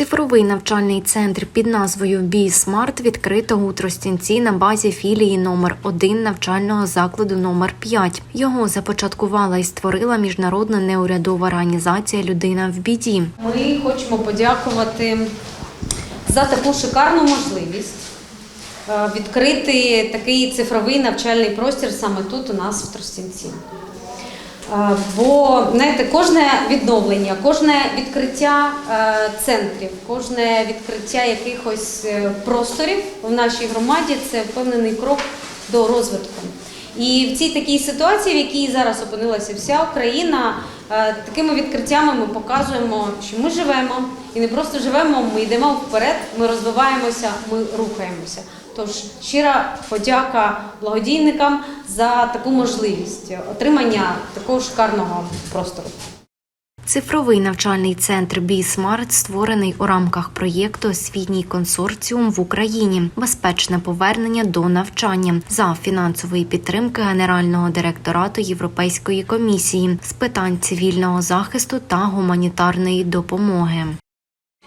Цифровий навчальний центр під назвою «Бі-Смарт» відкрито у Тростянці на базі філії номер 1 навчального закладу номер 5. Його започаткувала і створила міжнародна неурядова організація Людина в біді. Ми хочемо подякувати за таку шикарну можливість е, відкрити такий цифровий навчальний простір саме тут у нас в Тростянці. Бо знаєте, кожне відновлення, кожне відкриття е, центрів, кожне відкриття якихось е, просторів в нашій громаді це впевнений крок до розвитку. І в цій такій ситуації, в якій зараз опинилася вся Україна, е, такими відкриттями ми показуємо, що ми живемо і не просто живемо, ми йдемо вперед, ми розвиваємося, ми рухаємося. Тож щира подяка благодійникам за таку можливість отримання такого шикарного простору. Цифровий навчальний центр «Бі-Смарт» створений у рамках проєкту «Освітній консорціум в Україні. Безпечне повернення до навчання» за фінансової підтримки Генерального директорату Європейської комісії з питань цивільного захисту та гуманітарної допомоги.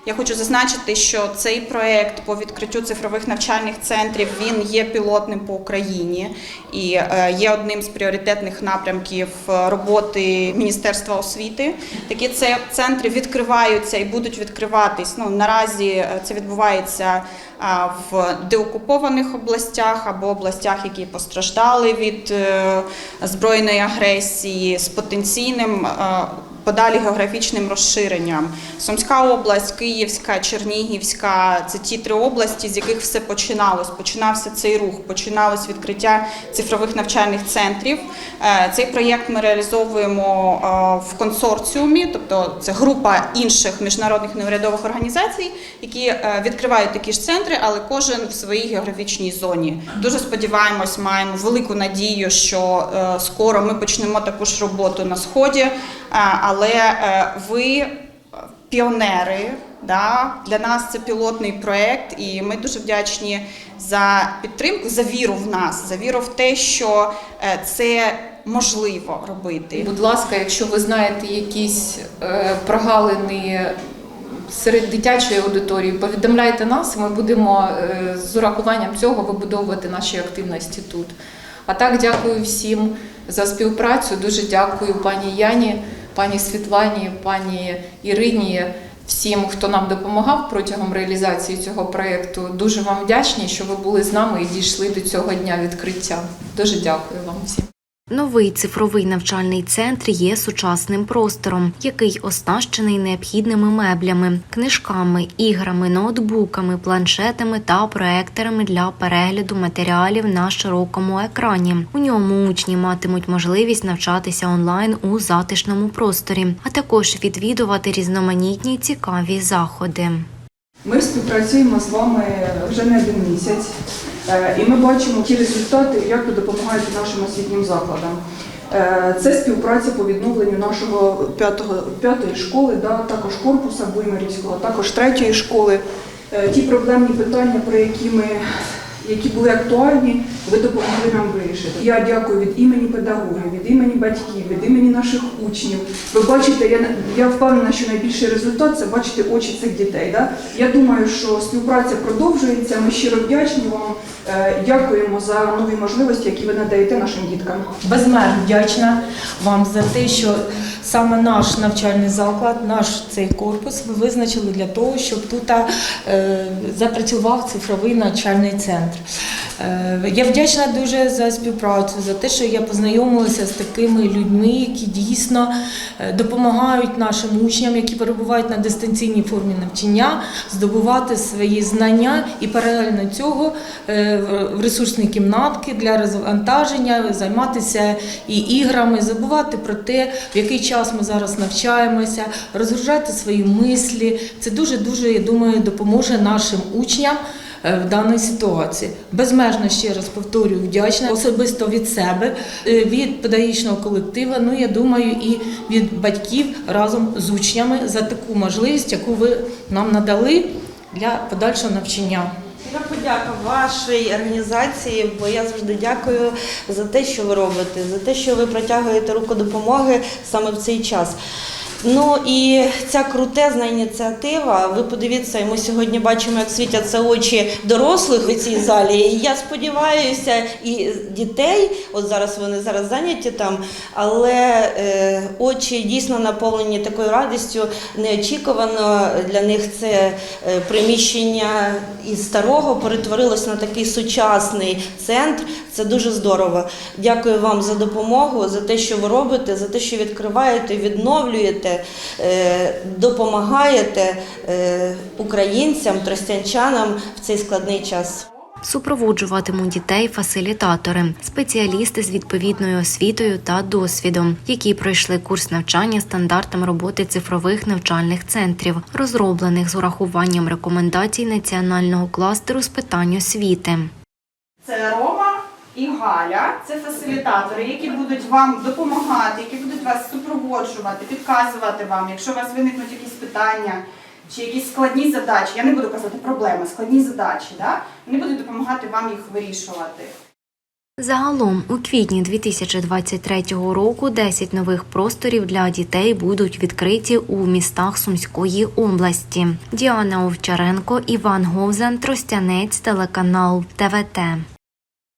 Я хочу зазначити, що цей проект по відкриттю цифрових навчальних центрів він є пілотним по Україні і е, є одним з пріоритетних напрямків е, роботи Міністерства освіти. Такі центри відкриваються і будуть відкриватись. Ну наразі е, це відбувається в деокупованих областях або областях, які постраждали від збройної агресії з потенційним. Подалі географічним розширенням. Сумська область, Київська, Чернігівська це ті три області, з яких все починалось. Починався цей рух, починалось відкриття цифрових навчальних центрів. Е, Цей проєкт ми реалізовуємо е, в консорціумі, тобто це група інших міжнародних неурядових організацій, які е, відкривають такі ж центри, але кожен в своїй географічній зоні. Дуже сподіваємось, маємо велику надію, що скоро ми почнемо таку ж роботу на сході. Е, Але е, ви піонери. Да? Для нас це пілотний проєкт, і ми дуже вдячні за підтримку, за віру в нас, за віру в те, що е, це можливо робити. Будь ласка, якщо ви знаєте якісь прогалини серед дитячої аудиторії, повідомляйте нас, ми будемо з урахуванням цього вибудовувати наші активності тут. А так, дякую всім за співпрацю. Дуже дякую пані Яні, пані Світлані, пані Ірині. Всім, хто нам допомагав протягом реалізації цього проєкту, дуже вам вдячні, що ви були з нами і дійшли до цього дня відкриття. Дуже дякую вам всім. Новий цифровий навчальний центр є сучасним простором, який оснащений необхідними меблями, книжками, іграми, ноутбуками, планшетами та проекторами для перегляду матеріалів на широкому екрані. У ньому учні матимуть можливість навчатися онлайн у затишному просторі, а також відвідувати різноманітні цікаві заходи. Ми співпрацюємо з вами вже не один місяць, і ми бачимо ті результати, як ви допомагаєте нашим освітнім закладам. Е, Це співпраця по відновленню нашого п'ятої школи, да, також корпуса Буймарівського, також третьої школи. Е, Ті проблемні питання, про які ми які були актуальні, ви допомогли нам вирішити. Я дякую від імені педагогів, від імені батьків, від імені наших учнів. Ви бачите, я, я впевнена, що найбільший результат це бачити очі цих дітей. Да? Я думаю, що співпраця продовжується. Ми щиро вдячні вам. Е, Дякуємо за нові можливості, які ви надаєте нашим діткам. безмежно вдячна вам за те, що саме наш навчальний заклад, наш цей корпус ви визначили для того, щоб тут е, запрацював цифровий навчальний центр. Е, я вдячна дуже за співпрацю, за те, що я познайомилася з такими людьми, які дійсно е, допомагають нашим учням, які перебувають на дистанційній формі навчання, здобувати свої знання і паралельно цього е, в ресурсні кімнатки для розвантаження, займатися і іграми, забувати про те, в який час ми зараз навчаємося, розгружати свої мислі. Це дуже дуже я думаю допоможе нашим учням. Е, В даній ситуації безмежно ще раз повторюю, вдячна особисто від себе, е, від педагогічного колективу. Ну я думаю, і від батьків разом з учнями за таку можливість, яку ви нам надали для подальшого навчання. Я подяка вашій організації, бо я завжди дякую за те, що ви робите, за те, що ви протягуєте руку допомоги саме в цей час. Ну і ця крутезна ініціатива. Ви подивіться, і ми сьогодні бачимо, як світяться очі дорослих у цій залі. І я сподіваюся, і дітей, от зараз вони зараз зайняті там, але е, очі дійсно наповнені такою радістю. Неочікувано для них це е, приміщення із старого перетворилось на такий сучасний центр. Це дуже здорово. Дякую вам за допомогу, за те, що ви робите, за те, що відкриваєте, відновлюєте, допомагаєте е, українцям, тростянчанам в цей складний час. Супроводжуватимуть дітей фасилітатори, спеціалісти з відповідною освітою та досвідом, які пройшли курс навчання стандартам роботи цифрових навчальних центрів, розроблених з урахуванням рекомендацій національного кластеру з питань освіти. Це Рома і Галя, це фасилітатори, які будуть вам допомагати, які будуть вас супроводжувати, підказувати вам, якщо у вас виникнуть якісь питання чи якісь складні задачі. Я не буду казати проблеми, складні задачі. Да? Вони будуть допомагати вам їх вирішувати. Загалом у квітні 2023 року 10 нових просторів для дітей будуть відкриті у містах Сумської області. Діана Овчаренко, Іван Говзан, Тростянець, телеканал ТВТ.